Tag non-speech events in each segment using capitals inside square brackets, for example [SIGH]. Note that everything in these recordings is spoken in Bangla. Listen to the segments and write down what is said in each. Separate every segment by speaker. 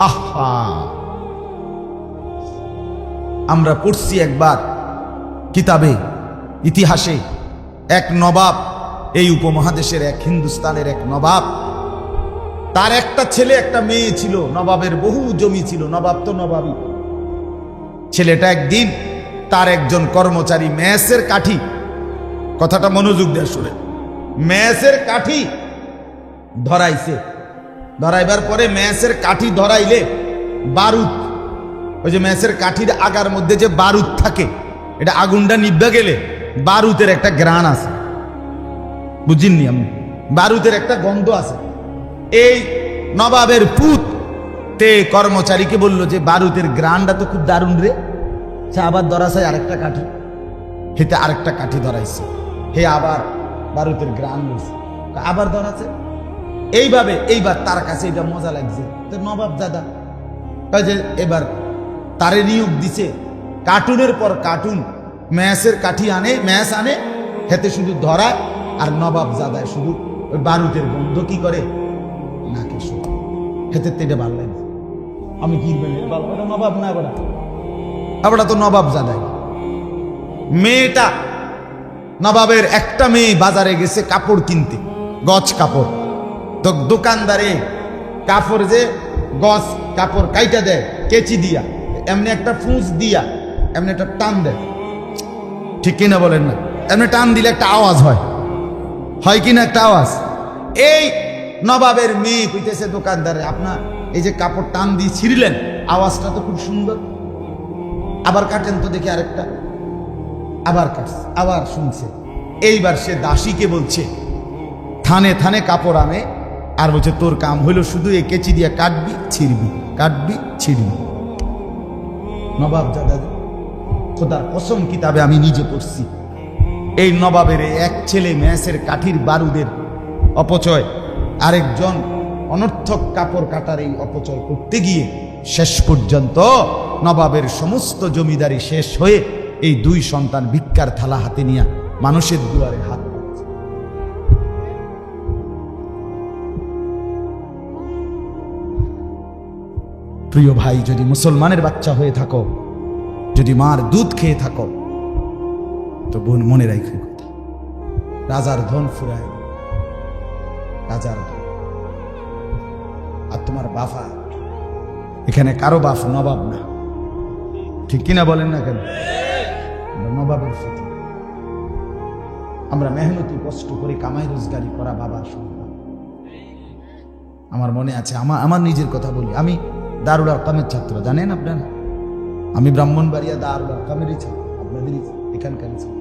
Speaker 1: আহা আমরা পড়ছি একবার কিতাবে, ইতিহাসে এক নবাব, এই উপমহাদেশের এক হিন্দুস্তানের এক নবাব। তার একটা ছেলে, একটা মেয়ে ছিল, নবাবের বহু জমি ছিল, নবাব তো নবাবই। ছেলেটা একদিন তার একজন কর্মচারী ম্যাসের কাঠি, কথাটা মনোযোগ দেয় শুনে ম্যাসের কাঠি ধরাইছে। ধরাইবার পরে ম্যাসের কাঠি ধরাইলে বারুদ। ওই যে ম্যাসের কাঠির আগার মধ্যে যে বারুদ থাকে, এটা আগুনটা নিভে গেলে বারুদের একটা গ্রান আছে। বুঝিনি আমি বারুদের একটা গন্ধ আছে। এই নবাবের পুত, তে কর্মচারীকে বলল যে, বারুদের গ্রানটা তো খুব দারুণ রে। সে আবার ধরাছে আরেকটা কাঠি। হেতে আরেকটা কাঠি ধরাইছে। হে আবার বারুদের গ্রান আবার ধরাছে? এইভাবে, এইবার তার কাছে এটা মজা লাগছে। তো নবাব দাদা যে এবার তারে নিয়োগ দিছে, কার্টুনের পর কার্টুন ম্যাসের কাঠি আনে ম্যাস আনে হেতে শুধু ধরা আর নবাব জাদায় শুধু ওই বারুদের গন্ধ কি করে? নাকে শুধু হেতে তেটে ভালো লাগে আমি কি নবাব না এবার আবার তো নবাব জাদাই মেয়েটা, নবাবের একটা মেয়ে বাজারে গেছে কাপড় কিনতে গছ কাপড়। তো দোকানদারে কাপড় যে গছ কাপড় কাইটা দেয়, কেচি দিয়া, এমনি একটা ফুঁস দিয়া, এমনি একটা টান দেয়। ঠিক কিনা বলেন না? এমনি টান দিলে একটা আওয়াজ হয়। হয় কিনা একটা আওয়াজ? এই নবাবের মেয়ে কইতেছে দোকানদারে, আপনার এই যে কাপড় টান দিয়ে ছিঁড়লেন, আওয়াজটা তো খুব সুন্দর। আবার কাটেন তো দেখি আরেকটা। আবার কাটছে, আবার শুনছে। এইবার সে দাসীকে বলছে, থানে থানে কাপড় আনে আর বলছে, তোর কাম হইল শুধু এই কেচি দিয়ে কাটবি, ছিড়বি কাটবি, ছিড়বি। নবাব দাদা খোদার কসম কিতাবে আমি নিজে পড়ছি। এই নবাবের এক ছেলে ম্যাসের কাঠির বারুদের অপচয়, আরেকজন অনর্থক কাপড় কাটার এই অপচয় করতে গিয়ে শেষ পর্যন্ত নবাবের সমস্ত জমিদারি শেষ হয়ে এই দুই সন্তান ভিক্ষার থালা হাতে নিয়ে মানুষের দুয়ারে হাত প্রিয় ভাই, যদি মুসলমানের বাচ্চা হয়ে থাকো, যদি মার দুধ খেয়ে থাকো, তো বোন মনে রাখো কথা। রাজার ধন ফুরায় রাজার ধন। আর তোমার বাফা এখানে কারও বাফ নবাব না। ঠিক কিনা বলেন না কেন? নবাবের সাথে আমরা মেহনতি, কষ্ট করে কামাই রোজগারি করা সন্তান আমার মনে আছে আমার আমার নিজের কথা বলি। আমি দারুল আরকামের ছাত্র। জানেন আপনারা? আমি ব্রাহ্মণবাড়িয়া দারুল আরকামেরই ছাত্র, আপনাদেরই এখানকারই ছাত্র।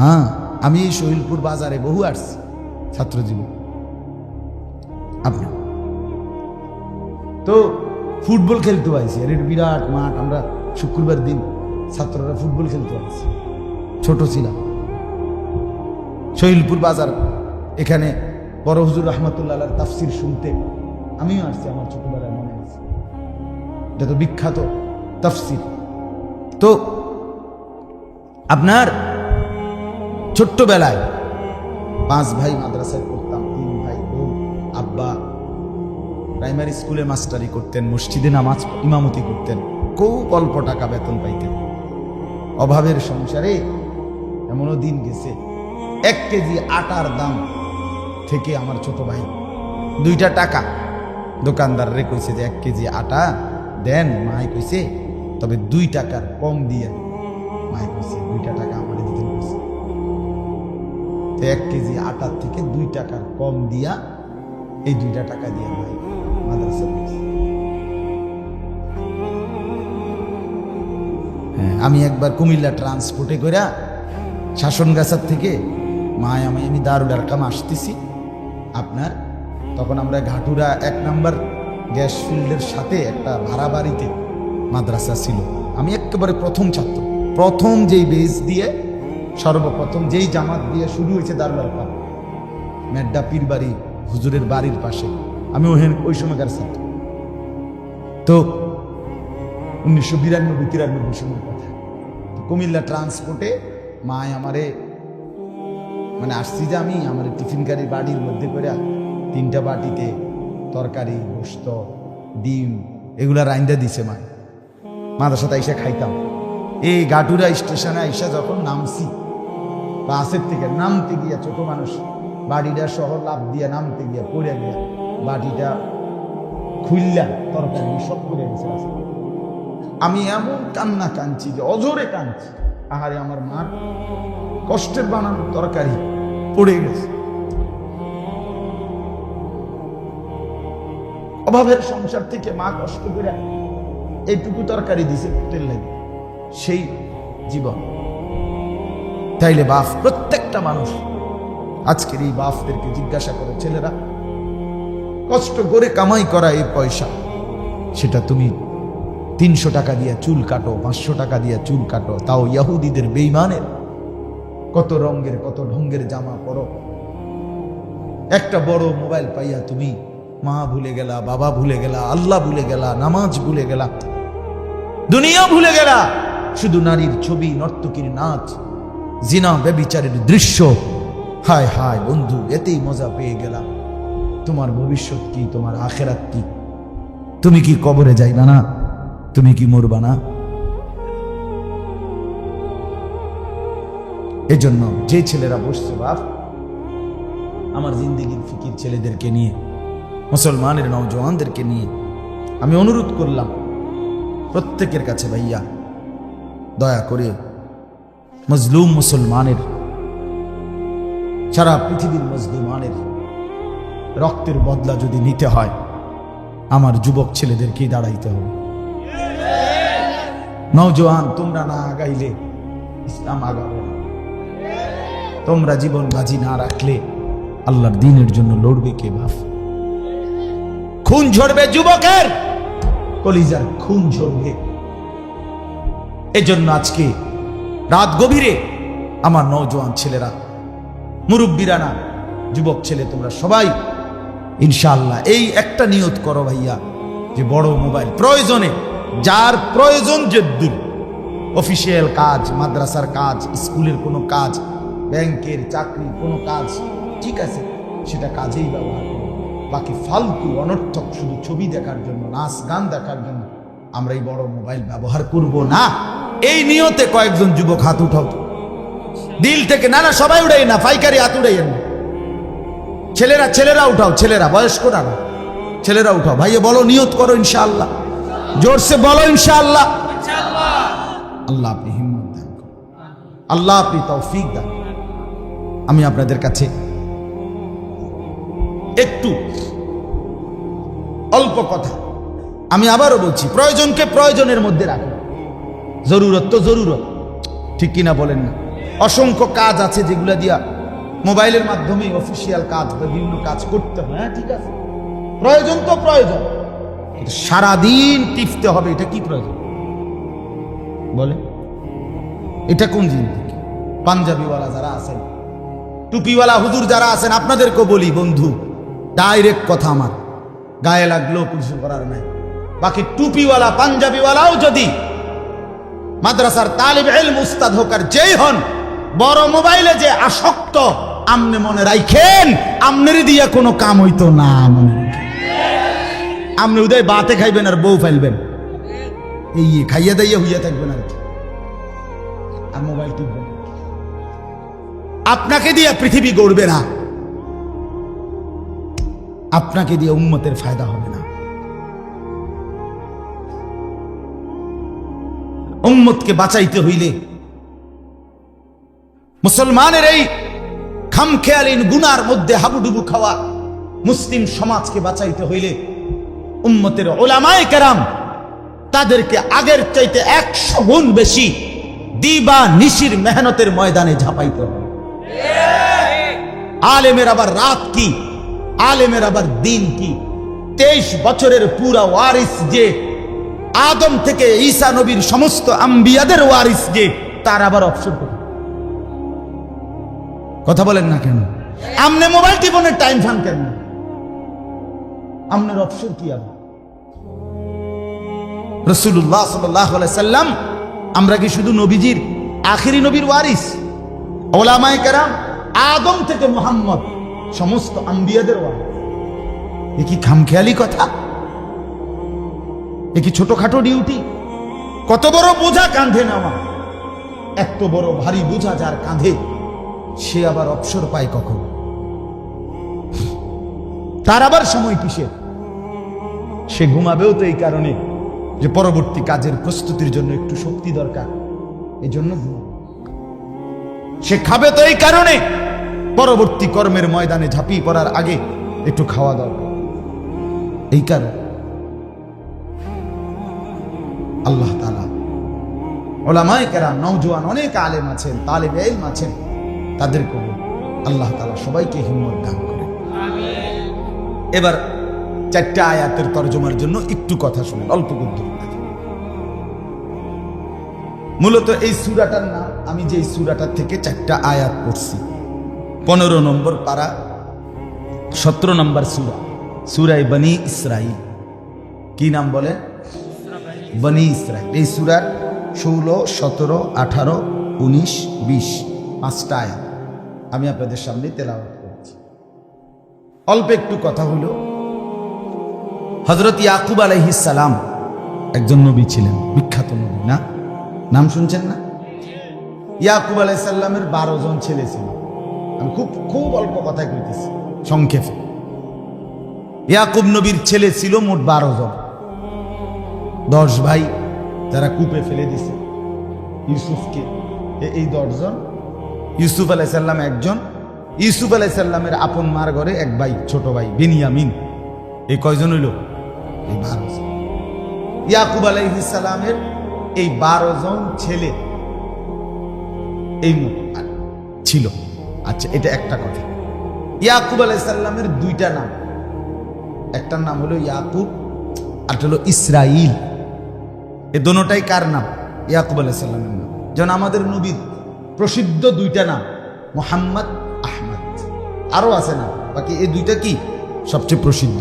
Speaker 1: হ্যাঁ আমি এই বাজারে বহু আসছি ছাত্র জীবন। আপনি? তো ফুটবল খেলতে পাইছি আর এটা বিরাট মাঠ, আমরা শুক্রবার দিন ছাত্ররা ফুটবল খেলতে পাইছি ছোট ছিলাম। শহীলপুর বাজার, এখানে বড় হুজুর রহমতুল্লাহ তাফসির শুনতে আমিও আসছি, আমার ছোটবেলায় মনে আছে। এটা তো বিখ্যাত তাফসির। তো আপনার ছোট্টবেলায় পাঁচ ভাই মাদ্রাসায় পড়তাম, তিন ভাই বোন, আব্বা প্রাইমারি স্কুলে মাস্টারি করতেন, মসজিদে নামাজ ইমামতি করতেন, খুব অল্প টাকা বেতন পাইতেন। অভাবের সংসারে এমনও দিন গেছে, এক কেজি আটার দাম থেকে আমার ছোট ভাই দুইটা টাকা দোকানদাররে কইছে যে এক কেজি আটা দেন মাই কইছে তবে দুই টাকার কম দিয়ে। মাই কইছে দুইটা টাকা আমার দিতে কইছে তো এক কেজি আটার থেকে দুই টাকার কম দিয়া এই দুইটা টাকা দিয়ে ভাই মাদ্রাসা দিয়েছে। হ্যাঁ। আমি একবার কুমিল্লা ট্রান্সপোর্টে করে শাসনগাছার থেকে মায় আমি আমি দারুল আরকাম আসতেছি। আপনার তখন আমরা ঘাটুরা এক নাম্বার গ্যাস ফিল্ডের সাথে একটা ভাড়া বাড়িতে মাদ্রাসা ছিল। আমি একেবারে প্রথম ছাত্র। প্রথম যেই বেজ দিয়ে, সর্বপ্রথম যেই জামাত দিয়ে শুরু হয়েছে দারুল আরকাম মেড্ডা পীর বাড়ি, হুজুরের বাড়ির পাশে। আমি ওহেন ওই সময়কার ছাত্র। তো উনিশশো বিরানব্বই, তিরানব্বই সময়ের কথা। কুমিল্লা ট্রান্সপোর্টে মায় আমারে মানে আসছি যে আমি, আমার টিফিন গাড়ির বাড়ির মধ্যে করে তিনটা বাটিতে তরকারি গোস্ত ডিম, এগুলা রাইন্দা দিছে মা। মাদের সাথে এসে খাইতাম। এই গাটুরা স্টেশনে আইসা যখন নামছি, বাসের থেকে নামতে গিয়া ছোট মানুষ, বাড়িটা শহর লাভ দিয়ে নামতে গিয়া পড়ে গিয়া বাটিটা খুললা তরকারি সব করে গেছে আমি এমন কান্না কাঁদছি যে অজরে কাঁদছি। আহারে আমার মার কষ্টের বানানো তরকারি পড়ে গেছে। অভাবের সংসার থেকে মা কষ্ট করে এইটুকু তরকারি দিছে পেটের লাগে। সেই জীবন। তাইলে বাপ, প্রত্যেকটা মানুষ আজকের এই বাপদেরকে জিজ্ঞাসা করে, ছেলেরা, কষ্ট করে কামাই করা এই পয়সা। সেটা তুমি তিনশো টাকা দিয়ে চুল কাটো, পাঁচশো টাকা দিয়ে চুল কাটো। তাও ইয়াহুদিদের বেইমানের কত রঙের, কত ঢঙ্গের জামা পরো। একটা বড় মোবাইল পাইয়া তুমি মা ভুলে গেলা, বাবা ভুলে গেলা, আল্লাহ ভুলে গেলা, নামাজ ভুলে গেলা, দুনিয়া ভুলে গেলা। শুধু নারীর ছবি, নর্তকীর নাচ, জিনা, ব্যবিচারের দৃশ্য। হায় হায় বন্ধু, এতেই মজা পেয়ে গেলা। তোমার ভবিষ্যৎ কি, তোমার আখেরাত কি? তুমি কি কবরে যাইবা না? তুমি কি মরবা না? এজন্য যে ছেলেরা বসছে বাপ, আমার জিন্দিগির ফিকির ছেলেদেরকে নিয়ে মুসলমানের নওজওয়ানদেরকে নিয়ে আমি অনুরোধ করলাম, প্রত্যেকের কাছে ভাইয়া, দয়া করে মজলুম মুসলমানের, সারা পৃথিবীর মজলুমানের রক্তের বদলা যদি নিতে হয়, আমার যুবক ছেলেদেরকেই দাঁড়াইতে হবে। নওজোয়ান, তোমরা না আগাইলে ইসলাম আগাবে না। তোমরা জীবন বাজি না রাখলে আল্লাহর দিনের জন্য লড়বে কে বাপ খুন ঝরবে যুবকের। কলিজার খুন ঝরবে। এজন্য আজকে রাত গভীরে আমার নজওয়ান ছেলেরা মুরব্বীরা না যুবক ছেলে তোমরা সবাই ইনশাআল্লাহ এই একটা নিয়ত করো ভাইয়া যে বড় মোবাইল প্রয়োজনে যার প্রয়োজন যেদূর অফিসিয়াল কাজ মাদ্রাসার কাজ স্কুলের কোনো কাজ ব্যাংকের চাকরির কোনো কাজ ঠিক আছে সেটা কাজেই ব্যবহার বাকি ফালতু অনর্থক শুধু ছবি দেখার জন্য, নাচ গান দেখার জন্য আমরা এই বড় মোবাইল ব্যবহার করব না। এই নিয়তে কয়েকজন যুবক হাত উঠাও। দিল থেকে না না সবাই উড়াই না, পাইকারি হাত উড়াইয়েন না। ছেলেরা ছেলেরা উঠাও, ছেলেরা, বয়স্করা না। ছেলেরা উঠাও। ভাইয়া, বলো, নিয়ত করো ইনশাআল্লাহ। জোরসে বলো ইনশাআল্লাহ। আল্লাহ আপনি হিম্মত দান। আল্লাহ আপনি তৌফিক দান। আমি আপনাদের কাছে একটু। অল্প কথা। আমি আবারও বলছি, প্রয়োজনকে প্রয়োজনের মধ্যে রাখুন। জরুরত তো জরুরত। ঠিক কিনা বলেন না? অসংখ্য কাজ আছে যেগুলা দিয়া মোবাইলের মাধ্যমে অফিসিয়াল কাজ বিভিন্ন কাজ করতে হয়। হ্যাঁ ঠিক আছে। প্রয়োজন তো প্রয়োজন। সারাদিন টিপতে হবে, এটা কি প্রয়োজন? বলে এটা কোন জিনিস? পাঞ্জাবিওয়ালা যারা আছেন, টুপিওয়ালা হুজুর যারা আছেন, আপনাদেরকেও বলি বন্ধু ডাইরেক্ট কথা আমার। গায়ে লাগলেও কিছু করার নাই। বাকি টুপিওয়ালা, পাঞ্জাবিওয়ালাও যদি মাদ্রাসার তালিব এল মুস্তাদ হোক আর যেই হন, বড় মোবাইলে যে আসক্ত, আমনে মনে রাইখেন আমনের দিয়ে কোনো কাম হইতো না মনে আপনি উদয় বাতে খাইবেন আর বউ ফেলবেন। এই খাইয়া দাইয়া হইয়া থাকবেন আর কি। আর মোবাইল টিপবেন। আপনাকে দিয়ে পৃথিবী গড়বে না। আপনাকে দিয়ে উন্মতের ফায়দা হবে না। উম্মতকে বাঁচাইতে হইলে মুসলমানের এই খামখেয়ালিন গুনার মধ্যে হাবুডুবু খাওয়া মুসলিম সমাজকে বাঁচাইতে হইলে উম্মতের ওলামায় কেরাম তাদেরকে আগের চাইতে একশো গুণ বেশি দিবা নিশির মেহনতের ময়দানে ঝাঁপাইতে হবে। আলেমের আবার রাত কি? আলেমের আবার দিন কি? তেইশ বছরের পুরা ওয়ারিস যে, আদম থেকে ঈসা নবীর সমস্ত আম্বিয়াদের ওয়ারিস যে, তার আবার অপশন কথা বলেন না কেন? আমনে মোবাইল টিপনের টাইম ফান কেন? আমনের অপশন কি আবার? রসুল্লাহ সাল্লাম, আমরা কি শুধু নবীজির, আখিরি নবীর ওয়ারিস? ওলামায় কেরাম, আদম থেকে মোহাম্মদ সমস্ত আম্বিয়াদের এ কি খামখেয়ালি কথা? এ কি ছোটখাটো ডিউটি? কত বড় বোঝা কাঁধে নেওয়া এত বড় ভারী বোঝা যার কাঁধে, সে আবার অবসর পায় কখন? তার আবার সময় কিসের? সে ঘুমাবেও তো এই কারণে যে পরবর্তী কাজের প্রস্তুতির জন্য একটু শক্তি দরকার। এই জন্য ঘুমাবে সে খাবে তো এই কারণে পরবর্তী কর্মের ময়দানে ঝাঁপিয়ে পড়ার আগে একটু খাওয়া দরকার এই কারণে আল্লাহ তালা ওলামায় কেরাম নৌজওয়ান অনেক আলেম আছেন, তালেব এলম আছেন তাদের আল্লাহ তালা সবাইকে হিম্মত দান এবার চারটা আয়াতের তর্জমার জন্য একটু কথা শুনেন, অল্প মূলত এই সুরাটার নাম, আমি যে সুরাটার থেকে চারটা আয়াত পড়ছি পনেরো নম্বর পারা, সতেরো নম্বর সুরা, সুরাই বনি ইসরাইল কি নাম বলে? বনি ইসরাইল এই সুরার ষোলো, সতেরো, আঠারো, উনিশ, বিশ, পাঁচটা আয়াত। আমি আপনাদের সামনে তেলাওয়াত করেছি। অল্প একটু কথা হলো। হজরত ইয়াকুব আলাইহিসালাম একজন নবী ছিলেন, বিখ্যাত নবী, না? নাম শুনছেন না? ইয়াকুব আলাইসাল্লামের বারো জন ছেলে ছিল। আমি খুব খুব অল্প কথায় কইতেছি। সংক্ষেপে। ইয়াকুব নবীর ছেলে ছিল মোট বারো জন। দশ ভাই যারা কূপে ফেলে দিছে। ইউসুফকে। এই দশজন ইউসুফ আলাইসাল্লাম একজন। ইউসুফ আলাইসাল্লামের আপন মার ঘরে এক ভাই, ছোট ভাই, বেনিয়ামিন। এই কয়জন হইল? এই বারো জন। ইয়াকুব আলাইহিসালামের এই বারো জন ছেলে। এই ছিল। আচ্ছা এটা একটা কথা। ইয়াকুব আলাইসাল্লামের দুইটা নাম। একটার নাম হলো ইয়াকুব আর হলো ইসরাইল। এ দোনোটাই কার নাম? ইয়াকুব আলাইসাল্লামের নাম। যেমন আমাদের নবীর প্রসিদ্ধ দুইটা নাম, মোহাম্মদ, আহমদ। আরও আছে না বাকি এই দুইটা কি? সবচেয়ে প্রসিদ্ধ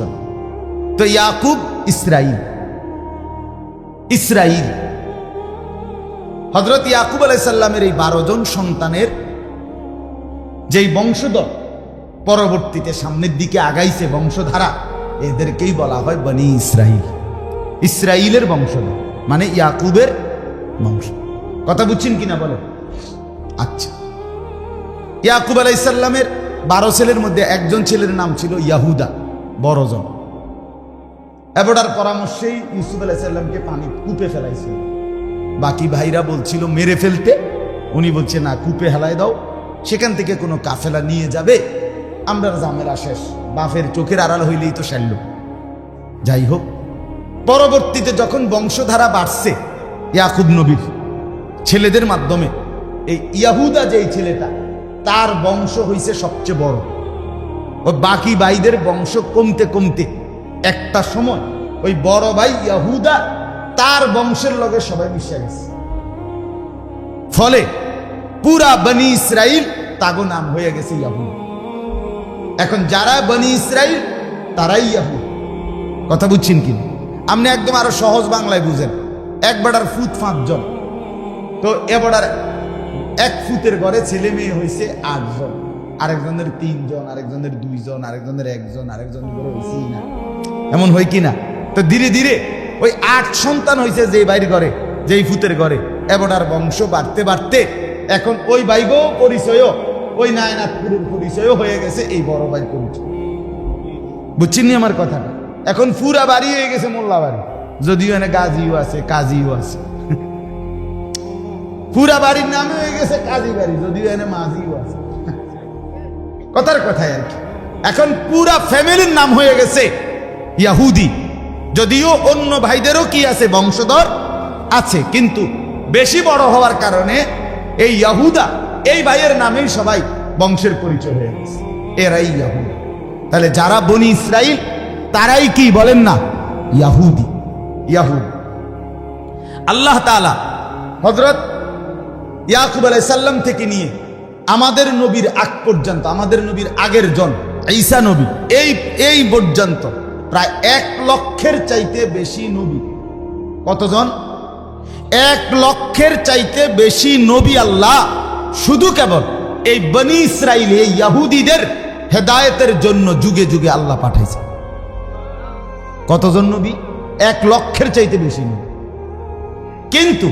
Speaker 1: তো ইয়াকুব, ইসরাইল। ইসরাইল। হজরত ইয়াকুব আলাইসাল্লামের এই বারো জন সন্তানের যেই বংশধর পরবর্তীতে সামনের দিকে আগাইছে বংশধারা, এদেরকেই বলা হয় বনি ইসরাইল। ইসরাইলের বংশধর মানে ইয়াকুবের বংশ কথা বুঝছেন কিনা বলে আচ্ছা। ইয়াকুব আলাইসাল্লামের বারো ছেলের মধ্যে একজন ছেলের নাম ছিল ইয়াহুদা বড়জন এবারটার পরামর্শেই ইউসুফ আলাইসাল্লামকে পানি কূপে ফেলাইছিল। বাকি ভাইরা বলছিল, মেরে ফেলতে? উনি বলছে, না, কূপে হেলায় দাও। সেখান থেকে কোনো কাফেলা নিয়ে যাবে। আমরা জামেলা শেষ। বাফের চোখের আড়াল হইলেই তো সারল যাই হোক, পরবর্তীতে যখন বংশধারা বাড়ছে, ইয়াকুব নবীর ছেলেদের মাধ্যমে, এই ইয়াহুদা যেই ছেলেটা, তার বংশ হইছে সবচেয়ে বড়। ও বাকি ভাইদের বংশ কমতে কমতে একটা সময় ওই বড় ভাই ইয়াহুদা তার বংশের লগে সবাই মিশে গেছে। ফলে পুরা বনি ইসরাইল তাগো নাম হয়ে গেছে ইয়াহুদ। এখন যারা বনি ইসরাইল, তারাই ইয়াহুদ। কথা বুঝছেন কি? আপনি একদম আরও সহজ বাংলায় বুঝেন। এক বেড়ার ফুট পাঁচজন। তো এ বেড়ার এক ফুটের ঘরে ছেলে মেয়ে হয়েছে আটজন। আরেকজনের তিনজন, আরেকজনের দুইজন, আরেকজনের একজন আরেকজনের ঘরে হয়েছেই না। এমন হয় কি না? তো ধীরে ধীরে ওই আট সন্তান হয়েছে যে বাইর ঘরে, যেই ফুতের ঘরে। এবটার বংশ বাড়তে বাড়তে এখন ওই বাইগো পরিচয়ও, ওই নায়নাথপুরের পরিচয়ও হয়ে গেছে এই বড় ভাই পরিচয়। বুঝছেন আমার কথাটা? এখন পুরা বাড়ি হয়ে গেছে মোল্লা বাড়ি। যদিও এনে গাজিও আছে, কাজিও আছে। [LAUGHS] পুরা বাড়ির নামে হয়ে গেছে কাজী বাড়ি, যদিও এনে মাঝিও আছে। [LAUGHS] কথার কথাই আর কি। এখন পুরা ফ্যামিলির নাম হয়ে গেছে ইয়াহুদি। যদিও অন্য ভাইদেরও কি আছে, বংশধর আছে, কিন্তু বেশি বড় হওয়ার কারণে এই ইয়াহুদা, এই ভাইয়ের নামেই সবাই বংশের পরিচয় হয়ে গেছে। এরাই ইয়াহুদা। তাহলে যারা বনি ইসরাইল, তারাই কি বলেন না? ইয়াহুদি। ইয়াহুদ। আল্লাহ তাআলা হজরত ইয়াকুব আলাইসাল্লাম থেকে নিয়ে আমাদের নবীর আগ পর্যন্ত, আমাদের নবীর আগের জন, ঈসা নবী, এই এই পর্যন্ত প্রায় এক লক্ষের চাইতে বেশি নবী। কতজন? এক লক্ষের চাইতে বেশি নবী আল্লাহ শুধু কেবল এই বনি ইসরাইল, এই ইয়াহুদিদের হেদায়েতের জন্য যুগে যুগে আল্লাহ পাঠাইছে। কতজন নবী? এক লক্ষের চাইতে বেশি নবী। কিন্তু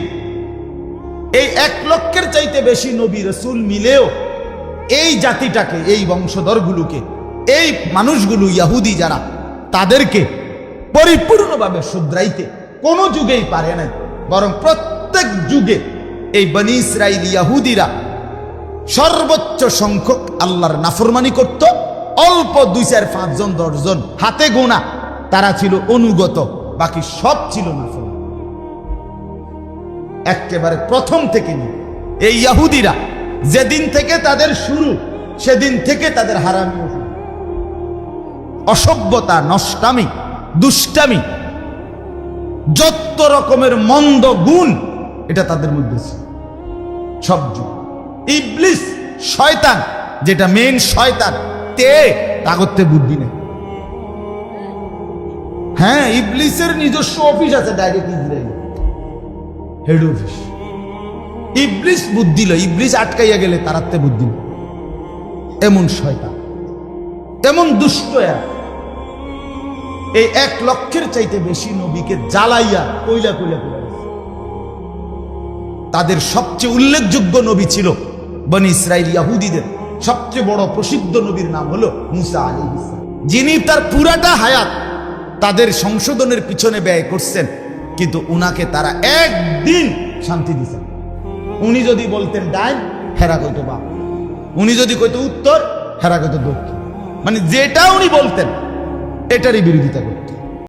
Speaker 1: এই এক লক্ষের চাইতে বেশি নবী রসুল মিলেও এই জাতিটাকে, এই বংশধরগুলোকে, এই মানুষগুলো ইয়াহুদি যারা, তাদেরকে পরিপূর্ণভাবে শুধরাইতে কোনো যুগেই পারে নাই। বরং প্রত্যেক যুগে এই বনি ইসরাইল ইয়াহুদিরা সর্বোচ্চ সংখ্যক আল্লাহর নাফরমানি করত। অল্প দুই, চার পাঁচজন দশজন হাতে গোনা তারা ছিল অনুগত, বাকি সব ছিল নাফরমান। একেবারে প্রথম থেকে নিয়ে এই ইয়াহুদিরা যেদিন থেকে তাদের শুরু, সেদিন থেকে তাদের হারামি অসভ্যতা, নষ্টামি, দুষ্টামি যত রকমের মন্দ গুণ, এটা তাদের মধ্যে ছিল সব ইবলিস, শয়তান, যেটা মেন শয়তান, তে তাগত্যে বুদ্ধি নেই। হ্যাঁ ইবলিসের নিজস্ব অফিস আছে ডাইরেক্ট ইসরায়েল। হেড অফিস ইবলিস বুদ্ধি লয়, ইবলিস আটকাইয়া গেলে তারাতে বুদ্ধি এমন শয়তান, এমন দুষ্ট এরা। এই এক লক্ষের চাইতে বেশি নবীকে জ্বালাইয়া, কইলা কইলা তাদের সবচেয়ে উল্লেখযোগ্য নবী ছিল বনি ইসরায়েল ইয়াহুদিদের। সবচেয়ে বড় প্রসিদ্ধ নবীর নাম হলো মুসা আলী যিনি তার পুরাটা হায়াত তাদের সংশোধনের পিছনে ব্যয় করছেন, কিন্তু উনাকে তারা একদিন শান্তি দিচ্ছেন উনি যদি বলতেন ডাইন, হেরা কইতো বা উনি যদি কইতো উত্তর, হেরা কইতো দক্ষিণ। মানে যেটা উনি বলতেন এটারই বিরোধিতা করত।